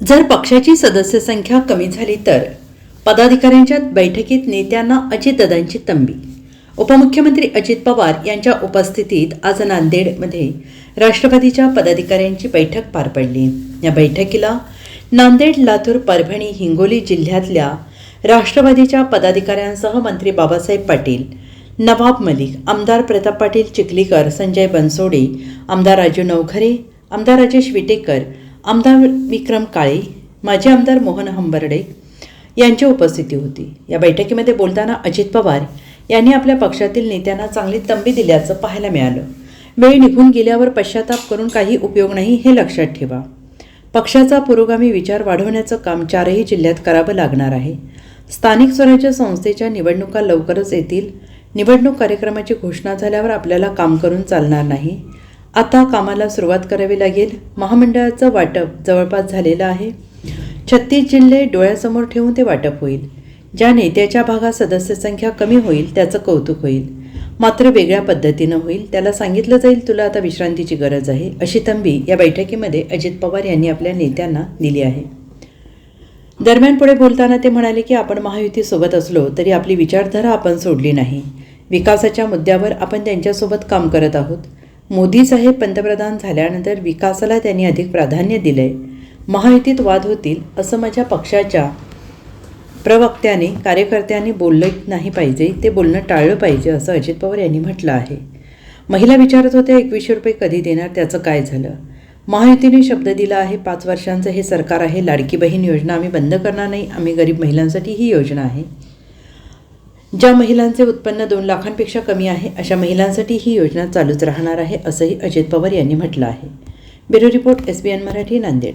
जर पक्षाची सदस्य संख्या कमी झाली तर पदाधिकाऱ्यांच्या बैठकीत नेत्यांना अजितदादांची तंबी. उपमुख्यमंत्री अजित पवार यांच्या उपस्थितीत आज नांदेडमध्ये राष्ट्रवादीच्या पदाधिकाऱ्यांची बैठक पार पडली. या बैठकीला नांदेड लातूर परभणी हिंगोली जिल्ह्यातल्या राष्ट्रवादीच्या पदाधिकाऱ्यांसह मंत्री बाबासाहेब पाटील नवाब मलिक आमदार प्रताप पाटील चिखलीकर संजय बनसोडे आमदार राजू नवखरे आमदार राजेश विटेकर आमदार विक्रम काळे माजी आमदार मोहन हंबर्डे यांची उपस्थिती होती. या बैठकीमध्ये बोलताना अजित पवार यांनी आपल्या पक्षातील नेत्यांना चांगली तंबी दिल्याचं पाहायला मिळालं. वेळ निघून गेल्यावर पश्चाताप करून काही उपयोग नाही हे लक्षात ठेवा. पक्षाचा पुरोगामी विचार वाढवण्याचं काम चारही जिल्ह्यात करावं लागणार आहे. स्थानिक स्वराज्य संस्थेच्या निवडणुका लवकरच येतील. निवडणूक कार्यक्रमाची घोषणा झाल्यावर आपल्याला काम करून चालणार नाही. आता कामाला सुरुवात करावी लागेल. महामंडळाचं वाटप जवळपास झालेलं आहे. छत्तीस जिल्हे डोळ्यासमोर ठेवून ते वाटप होईल. ज्या नेत्याच्या भागात सदस्य संख्या कमी होईल त्याचं कौतुक होईल. मात्र वेगळ्या पद्धतीनं होईल. त्याला सांगितलं जाईल तुला आता विश्रांतीची गरज आहे. अशी तंबी या बैठकीमध्ये अजित पवार यांनी आपल्या नेत्यांना दिली आहे. दरम्यान पुढे बोलताना ते म्हणाले की आपण महायुतीसोबत असलो तरी आपली विचारधारा आपण सोडली नाही. विकासाच्या मुद्द्यावर आपण त्यांच्यासोबत काम करत आहोत. मोदी साहेब पंतप्रधान झाल्यानंतर विकासाला त्यांनी अधिक प्राधान्य दिलं आहे महायुतीत वाद होतील असं माझ्या पक्षाच्या प्रवक्त्याने कार्यकर्त्यांनी बोललं नाही पाहिजे ते बोलणं टाळलं पाहिजे असं अजित पवार यांनी म्हटलं आहे. महिला विचारत होत्या एकवीसशे रुपये कधी देणार त्याचं काय झालं? महायुतीने शब्द दिला आहे पाच वर्षांचं हे सरकार आहे लाडकी बहीण योजना आम्ही बंद करणार नाही आम्ही गरीब महिलांसाठी ही योजना आहे. ज्या महिलांचे उत्पन्न दोन लाखांपेक्षा कमी आहे अशा महिलांसाठी ही योजना चालूच राहणार आहे असंही अजित पवार यांनी म्हटलं आहे. Bureau report S B N Marathi Nanded.